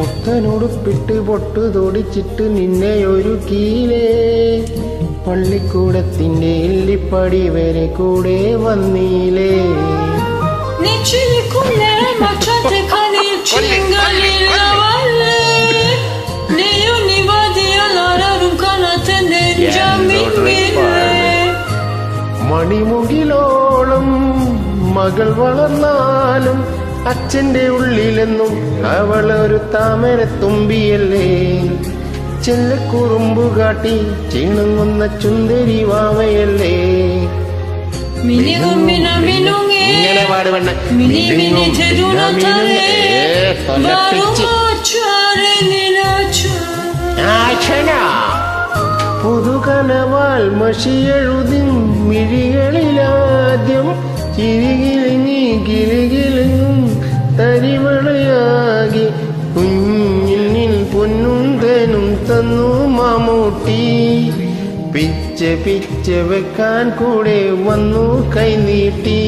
പുത്തനുടുപ്പിട്ട് പൊട്ടു തൊടിച്ചിട്ട് നിന്നെ ഒരു കീലേ പള്ളിക്കൂടത്തിന്റെ എല്ലിപ്പടി വരെ കൂടെ വന്നീലേ. മണിമുടിലോളം മകൾ വളർന്നാലും അച്ഛന്റെ ഉള്ളിലെന്നും അവൾ ഒരു താമര താമരത്തുമ്പിയല്ലേ ചെല്ലക്കുറുമ്പു കാട്ടി ചീണുങ്ങുന്ന ചുന്ദരി വാമയല്ലേ ഇങ്ങനെ പാടുവണ്ണ. പുതുകനവാൽ മഷിയെഴുതി മിഴികളിലാദ്യം ചിരികിലിങ്ങി കിളികിലിങ്ങും തേനും മമ്മൂട്ടി. മാമൂട്ടി പിച്ച പിച്ച വെക്കാൻ കൂടെ വന്നു കൈനീട്ടി